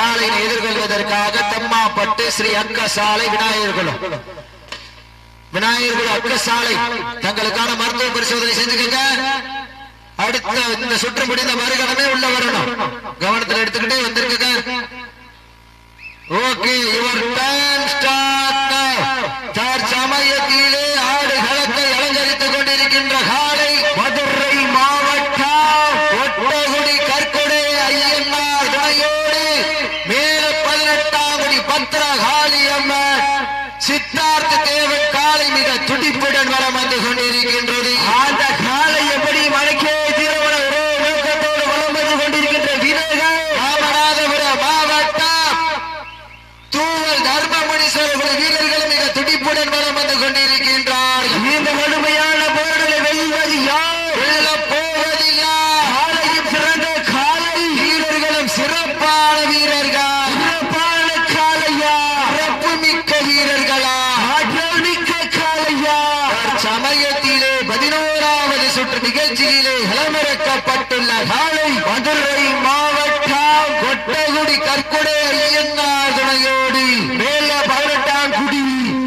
காலையை எதிர்கொள்வதற்காக தெம்மாப்பட்டு ஸ்ரீ அக்க சாலை விநாயகர்களும். விநாயகர்கள் அக்க சாலை தங்களுக்கான மருத்துவ பரிசோதனை செஞ்சுக்கங்க. அடுத்த இந்த சுற்று முடிந்த மறுகணமே உள்ள வரணும். கவனத்தில் எடுத்துக்கிட்டே வந்திருக்க ஓகே இவர் டைம் ஸ்டார்ட் தற்சமயத்திலே ஆடு களத்தை அலங்கரித்துக் கொண்டிருக்கின்ற காலை மதுரை மாவட்டம் ஒட்டகுடி கற்கொடை ஐயன்னார் துணையோடு மேல பதினெட்டாம் குடி பத்திர காளி அம்மன் சித்தார்த்த தேவன் காலை மிக துடிப்புடன் வரம் வந்து கொண்டிருக்கின்றது. அந்த காலை எப்படி மடக்கே ஒரே நோக்கத்தோடு வலம் வந்து கொண்டிருக்கின்ற வீரர்கள் ராமநாதபுரம் மாவட்டம். தூவல் தர்மமுனீஸ்வரர்கள் வீரர்கள் மிக துடிப்புடன் வலம் வந்து கொண்டிருக்கின்றார்கள் இந்த கடுமையான போர்களை வெல்வது யார் வெல்லப் போவது யார் காலையும் சிறந்த காலை வீரர்களும் சிறப்பான வீரர்கள் சிறப்பான காலையா சிறப்பு மிக்க வீரர்களா ஆற்றல் மிக்க காலையா சமயத்திலே பதினோராவது சுற்று நிகழ்ச்சியிலே களமிறக்கப்பட்டுள்ள காலை மதுரை மாவட்டம் கற்குடை ஐயன்னார் துணையோடு மேல பதினெட்டாம் குடி.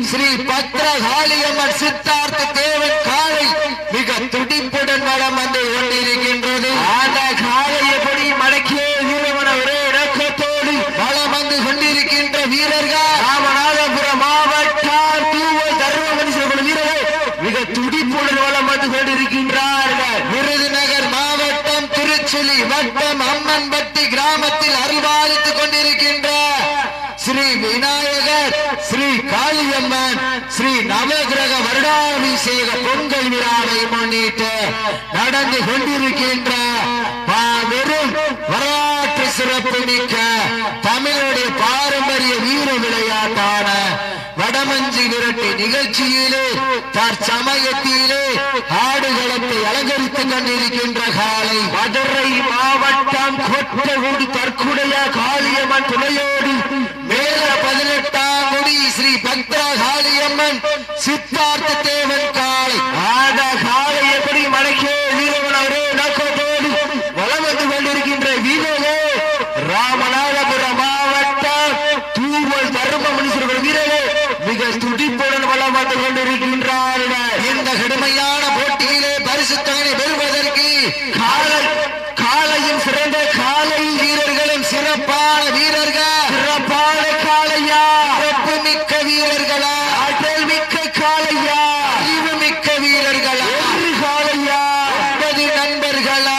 ஸ்ரீ பத்ர காளியம்மன் சித்தார்த்த தேவன் காலை மிக துடிப்புடன் வளம் வந்து கொண்டிருக்கின்றது. அந்த காலை எப்படி மடக்கிய வீரமன ஒரே இறக்கத்தோடு வளம் வந்து கொண்டிருக்கின்ற வீரர்கள். ராமநாதபுரம் மாவட்டம் தூவல் தர்மபுரி வீரர்கள் மிக துடிப்புடன் வளம் வந்து கொண்டிருக்கின்றார்கள் விருதுநகர் மாவட்டம் திருச்சுழி வட்டம் அம்மன்பட்டி கிராமத்தில் அருள்பாலித்துக் கொண்டிருக்கின்ற ஸ்ரீ விநாயகர் ஸ்ரீ காளியம்மன் ஸ்ரீ நவகிரக வருடாபிஷேக பொங்கல் விழாவை முன்னிட்டு நடந்து கொண்டிருக்கின்ற மாபெரும் வரலாற்று சிறப்பு மிக்க நிகழ்ச்சியிலே தற்சமயத்திலே ஆடுகளத்தை அலங்கரித்துக் கொண்டிருக்கின்ற காலை. மதுரை மாவட்டம் கொட்டகுடி தற்குடைய காளியம்மன் துணையோடு மேல பதினெட்டாம் குடி ஸ்ரீ பத்ரா காளியம்மன் சித்தார்த்த தேவன் காலை ஆட காலை எப்படி மடக்கே வீரவன் அவரே நோக்கத்தோடு வலம் வந்து கொண்டிருக்கின்ற வீரரே? ராமநாதபுரம் மாவட்டம் தூவல் தர்ம மனுஷர்கள் வீரரே மிக துடிப்புடன் வளம் வந்து கொண்டிருக்கின்றார்கள் இந்த கடுமையான போட்டியிலே பரிசுத்தனை பெறுவதற்கு காலை காலையின் சிறந்த காலை வீரர்களும் சிறப்பான வீரர்கள். சிறப்பான காலையா சிறப்பு மிக்க வீரர்களா? அடல் மிக்க காலையா அறிவு மிக்க வீரர்களா ஒரு ஒன்பது நண்பர்களா?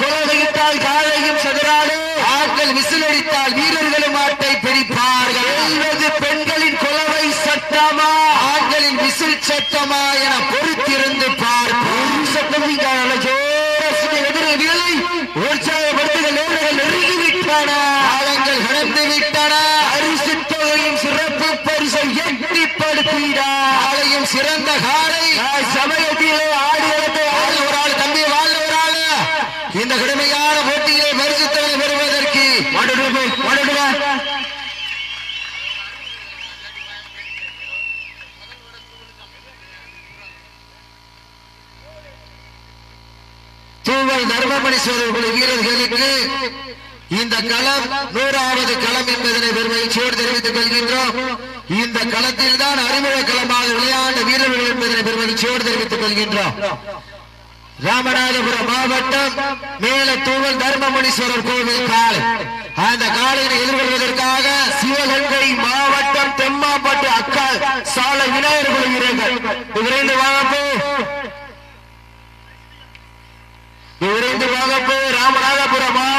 குலவையிட்டால் காலையும் சதுராடு ஆட்கள் விசிலடித்தால் வீரர்களும் ஆட்டை பிரிப்பார்கள். எழுபது பெண்களின் குலவை சட்டமா? ஆண்களின் விசில் சட்டமா என பொறுத்திருந்து ஆலையும் சிறந்த காலை சமயத்திலே ஆடியத்தை ஆள் ஒரு ஆள் தம்பி வாழ் ஒரு ஆள். இந்த கடுமையான போட்டியிலே பரிசு தொகை பெறுவதற்கு தூவல் தர்மமணீஸ்வரர் குழு வீரர்களுக்கு இந்த களம் நூறாவது களம் என்பதனை பெருமையோடு தெரிவித்துக் கொள்கின்றோம். இந்த களத்தில் தான் அறிமுக களமாக விளையாண்ட வீரர்கள் என்பதனை பெருமையோடு தெரிவித்துக் கொள்கின்றோம். ராமநாதபுரம் மாவட்டம் மேலத்தூவல் தர்மமுனீஸ்வரர் கோவில் காலை அந்த காலையை எதிர்கொள்வதற்காக சிவகங்கை மாவட்டம் தெம்மாப்பட்டு அக்கால் சாலை விநாயகர் குழு வீரர்கள். விரைந்து வாங்கப்போ விரைந்து வாங்கப்போ ராமநாதபுரம் மாவட்டம்